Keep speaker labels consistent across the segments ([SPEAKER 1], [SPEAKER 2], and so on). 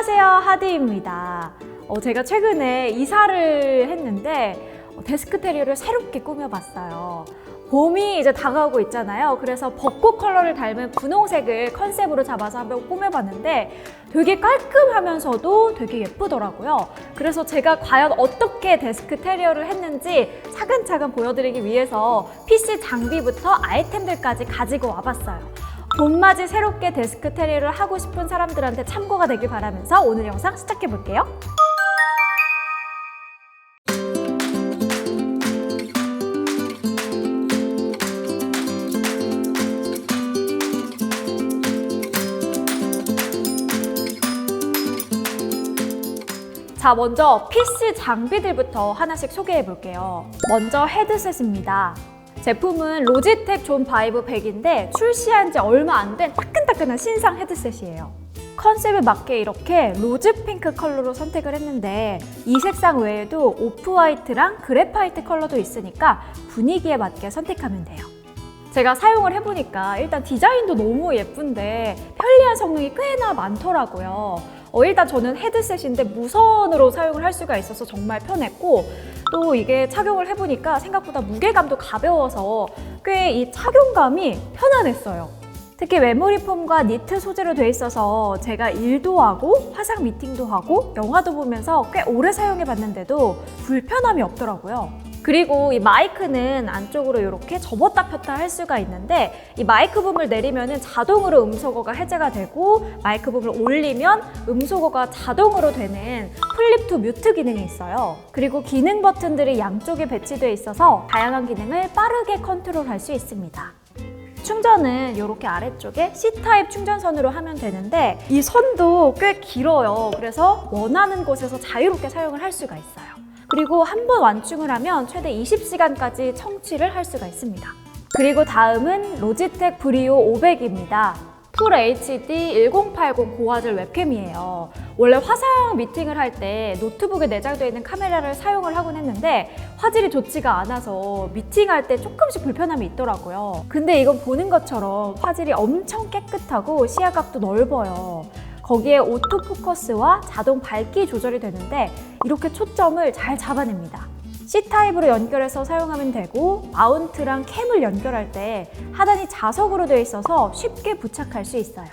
[SPEAKER 1] 안녕하세요 하디입니다. 어, 제가 최근에 이사를 했는데 어, 데스크 테리어를 새롭게 꾸며봤어요. 봄이 이제 다가오고 있잖아요. 그래서 벚꽃 컬러를 닮은 분홍색을 컨셉으로 잡아서 한번 꾸며봤는데 되게 깔끔하면서도 되게 예쁘더라고요. 그래서 제가 과연 어떻게 데스크 테리어를 했는지 차근차근 보여드리기 위해서 PC 장비부터 아이템들까지 가지고 와봤어요. 봄맞이 새롭게 데스크 테리어를 하고 싶은 사람들한테 참고가 되길 바라면서 오늘 영상 시작해 볼게요. 자, 먼저 PC 장비들부터 하나씩 소개해 볼게요. 먼저 헤드셋입니다. 제품은 로지텍 존 바이브 100인데 출시한 지 얼마 안 된 따끈따끈한 신상 헤드셋이에요. 컨셉에 맞게 이렇게 로즈 핑크 컬러로 선택을 했는데 이 색상 외에도 오프 화이트랑 그래파이트 컬러도 있으니까 분위기에 맞게 선택하면 돼요. 제가 사용을 해보니까 일단 디자인도 너무 예쁜데 편리한 성능이 꽤나 많더라고요. 어, 일단 저는 헤드셋인데 무선으로 사용을 할 수가 있어서 정말 편했고 또 이게 착용을 해보니까 생각보다 무게감도 가벼워서 꽤 이 착용감이 편안했어요. 특히 메모리 폼과 니트 소재로 돼 있어서 제가 일도 하고 화상 미팅도 하고 영화도 보면서 꽤 오래 사용해 봤는데도 불편함이 없더라고요. 그리고 이 마이크는 안쪽으로 이렇게 접었다 폈다 할 수가 있는데 이 마이크 붐을 내리면은 자동으로 음소거가 해제가 되고 마이크 붐을 올리면 음소거가 자동으로 되는 플립 투 뮤트 기능이 있어요. 그리고 기능 버튼들이 양쪽에 배치되어 있어서 다양한 기능을 빠르게 컨트롤할 수 있습니다. 충전은 이렇게 아래쪽에 C타입 충전선으로 하면 되는데 이 선도 꽤 길어요. 그래서 원하는 곳에서 자유롭게 사용을 할 수가 있어요. 그리고 한 번 완충을 하면 최대 20시간까지 청취를 할 수가 있습니다. 그리고 다음은 로지텍 브리오 500입니다. 풀 HD 1080 고화질 웹캠이에요. 원래 화상 미팅을 할 때 노트북에 내장되어 있는 카메라를 사용을 하곤 했는데 화질이 좋지가 않아서 미팅할 때 조금씩 불편함이 있더라고요. 근데 이건 보는 것처럼 화질이 엄청 깨끗하고 시야각도 넓어요. 거기에 오토 포커스와 자동 밝기 조절이 되는데 이렇게 초점을 잘 잡아냅니다. C타입으로 연결해서 사용하면 되고 마운트랑 캠을 연결할 때 하단이 자석으로 되어 있어서 쉽게 부착할 수 있어요.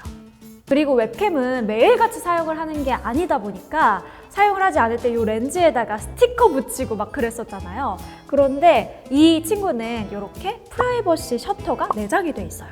[SPEAKER 1] 그리고 웹캠은 매일같이 사용을 하는 게 아니다 보니까 사용을 하지 않을 때 이 렌즈에다가 스티커 붙이고 막 그랬었잖아요. 그런데 이 친구는 이렇게 프라이버시 셔터가 내장이 돼 있어요.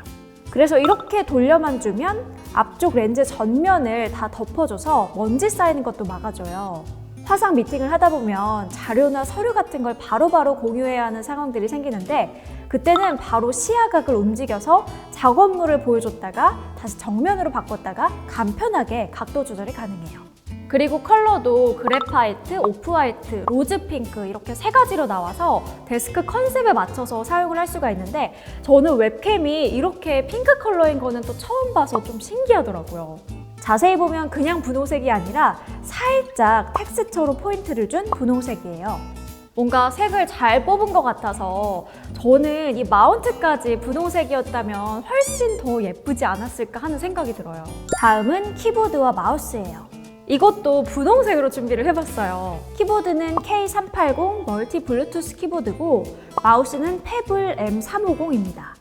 [SPEAKER 1] 그래서 이렇게 돌려만 주면 앞쪽 렌즈 전면을 다 덮어줘서 먼지 쌓이는 것도 막아줘요. 화상 미팅을 하다 보면 자료나 서류 같은 걸 바로 바로 공유해야 하는 상황들이 생기는데 그때는 바로 시야각을 움직여서 작업물을 보여줬다가 다시 정면으로 바꿨다가 간편하게 각도 조절이 가능해요. 그리고 컬러도 그래파이트, 오프화이트, 로즈핑크 이렇게 세 가지로 나와서 데스크 컨셉에 맞춰서 사용을 할 수가 있는데 저는 웹캠이 이렇게 핑크 컬러인 거는 또 처음 봐서 좀 신기하더라고요. 자세히 보면 그냥 분홍색이 아니라 살짝 텍스처로 포인트를 준 분홍색이에요. 뭔가 색을 잘 뽑은 것 같아서 저는 이 마운트까지 분홍색이었다면 훨씬 더 예쁘지 않았을까 하는 생각이 들어요. 다음은 키보드와 마우스예요. 이것도 분홍색으로 준비를 해봤어요. 키보드는 K380 멀티 블루투스 키보드고 마우스는 페블 M350입니다.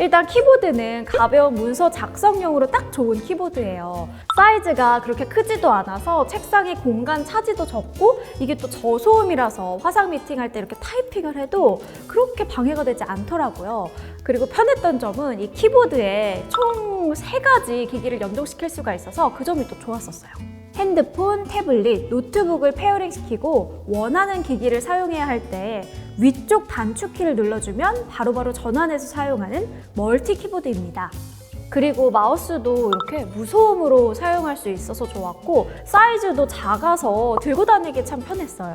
[SPEAKER 1] 일단 키보드는 가벼운 문서 작성용으로 딱 좋은 키보드예요. 사이즈가 그렇게 크지도 않아서 책상에 공간 차지도 적고 이게 또 저소음이라서 화상 미팅할 때 이렇게 타이핑을 해도 그렇게 방해가 되지 않더라고요. 그리고 편했던 점은 이 키보드에 총 세 가지 기기를 연동시킬 수가 있어서 그 점이 또 좋았었어요. 핸드폰, 태블릿, 노트북을 페어링 시키고 원하는 기기를 사용해야 할 때 위쪽 단축키를 눌러주면 바로바로 전환해서 사용하는 멀티 키보드입니다. 그리고 마우스도 이렇게 무소음으로 사용할 수 있어서 좋았고 사이즈도 작아서 들고 다니기 참 편했어요.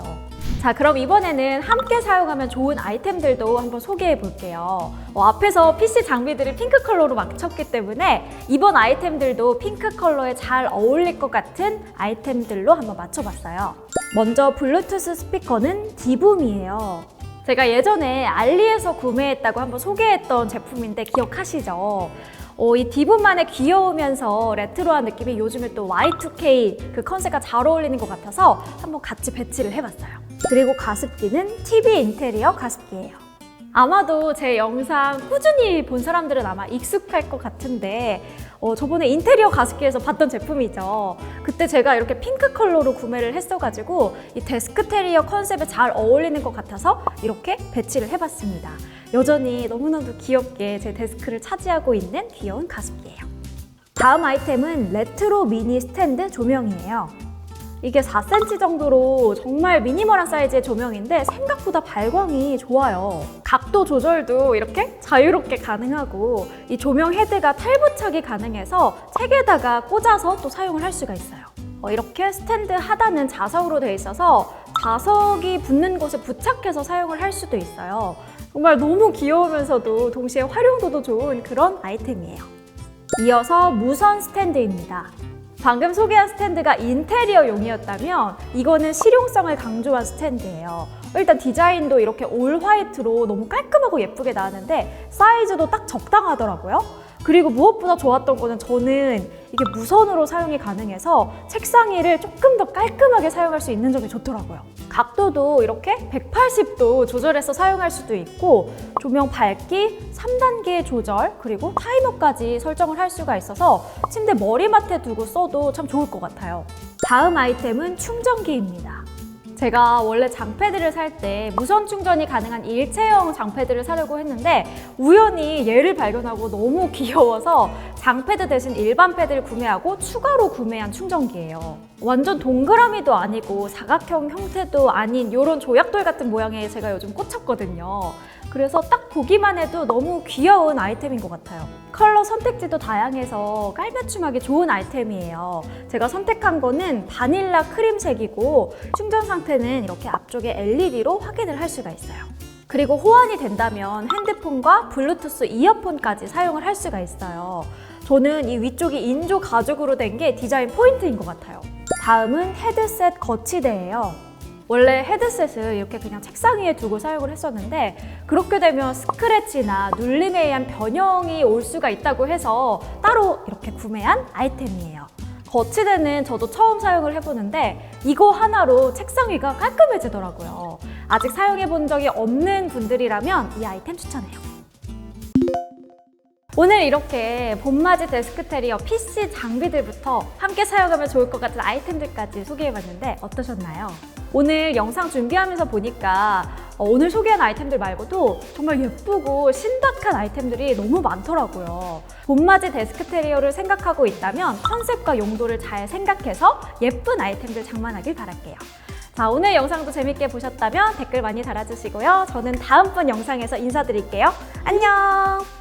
[SPEAKER 1] 자 그럼 이번에는 함께 사용하면 좋은 아이템들도 한번 소개해 볼게요. 어, 앞에서 PC 장비들을 핑크 컬러로 맞췄기 때문에 이번 아이템들도 핑크 컬러에 잘 어울릴 것 같은 아이템들로 한번 맞춰봤어요. 먼저 블루투스 스피커는 디붐이에요. 제가 예전에 알리에서 구매했다고 한번 소개했던 제품인데 기억하시죠? 어, 이 디브만의 귀여우면서 레트로한 느낌이 요즘에 또 Y2K 그 컨셉과 잘 어울리는 것 같아서 한번 같이 배치를 해봤어요. 그리고 가습기는 TV 인테리어 가습기예요. 아마도 제 영상 꾸준히 본 사람들은 아마 익숙할 것 같은데 어, 저번에 인테리어 가습기에서 봤던 제품이죠. 그때 제가 이렇게 핑크 컬러로 구매를 했어가지고 이 데스크테리어 컨셉에 잘 어울리는 것 같아서 이렇게 배치를 해봤습니다. 여전히 너무나도 귀엽게 제 데스크를 차지하고 있는 귀여운 가습기예요. 다음 아이템은 레트로 미니 스탠드 조명이에요. 이게 4cm 정도로 정말 미니멀한 사이즈의 조명인데 생각보다 발광이 좋아요. 각도 조절도 이렇게 자유롭게 가능하고 이 조명 헤드가 탈부착이 가능해서 책에다가 꽂아서 또 사용을 할 수가 있어요. 어, 이렇게 스탠드 하단은 자석으로 되어 있어서 자석이 붙는 곳에 부착해서 사용을 할 수도 있어요. 정말 너무 귀여우면서도 동시에 활용도도 좋은 그런 아이템이에요. 이어서 무선 스탠드입니다. 방금 소개한 스탠드가 인테리어용이었다면 이거는 실용성을 강조한 스탠드예요. 일단 디자인도 이렇게 올 화이트로 너무 깔끔하고 예쁘게 나왔는데 사이즈도 딱 적당하더라고요. 그리고 무엇보다 좋았던 거는 저는 이게 무선으로 사용이 가능해서 책상 위를 조금 더 깔끔하게 사용할 수 있는 점이 좋더라고요. 각도도 이렇게 180도 조절해서 사용할 수도 있고 조명 밝기, 3단계 조절, 그리고 타이머까지 설정을 할 수가 있어서 침대 머리맡에 두고 써도 참 좋을 것 같아요. 다음 아이템은 충전기입니다. 제가 원래 장패드를 살때 무선 충전이 가능한 일체형 장패드를 사려고 했는데 우연히 얘를 발견하고 너무 귀여워서 장패드 대신 일반 패드를 구매하고 추가로 구매한 충전기예요. 완전 동그라미도 아니고 사각형 형태도 아닌 이런 조약돌 같은 모양에 제가 요즘 꽂혔거든요. 그래서 딱 보기만 해도 너무 귀여운 아이템인 것 같아요. 컬러 선택지도 다양해서 깔맞춤하기 좋은 아이템이에요. 제가 선택한 거는 바닐라 크림색이고 충전 상태는 이렇게 앞쪽에 LED로 확인을 할 수가 있어요. 그리고 호환이 된다면 핸드폰과 블루투스 이어폰까지 사용을 할 수가 있어요. 저는 이 위쪽이 인조 가죽으로 된 게 디자인 포인트인 것 같아요. 다음은 헤드셋 거치대예요. 원래 헤드셋을 이렇게 그냥 책상 위에 두고 사용을 했었는데 그렇게 되면 스크래치나 눌림에 의한 변형이 올 수가 있다고 해서 따로 이렇게 구매한 아이템이에요. 거치대는 저도 처음 사용을 해보는데 이거 하나로 책상 위가 깔끔해지더라고요. 아직 사용해 본 적이 없는 분들이라면 이 아이템 추천해요. 오늘 이렇게 봄맞이 데스크테리어 PC 장비들부터 함께 사용하면 좋을 것 같은 아이템들까지 소개해봤는데 어떠셨나요? 오늘 영상 준비하면서 보니까 어, 오늘 소개한 아이템들 말고도 정말 예쁘고 신박한 아이템들이 너무 많더라고요. 봄맞이 데스크테리어를 생각하고 있다면 컨셉과 용도를 잘 생각해서 예쁜 아이템들 장만하길 바랄게요. 자, 오늘 영상도 재밌게 보셨다면 댓글 많이 달아주시고요. 저는 다음 번 영상에서 인사드릴게요. 안녕!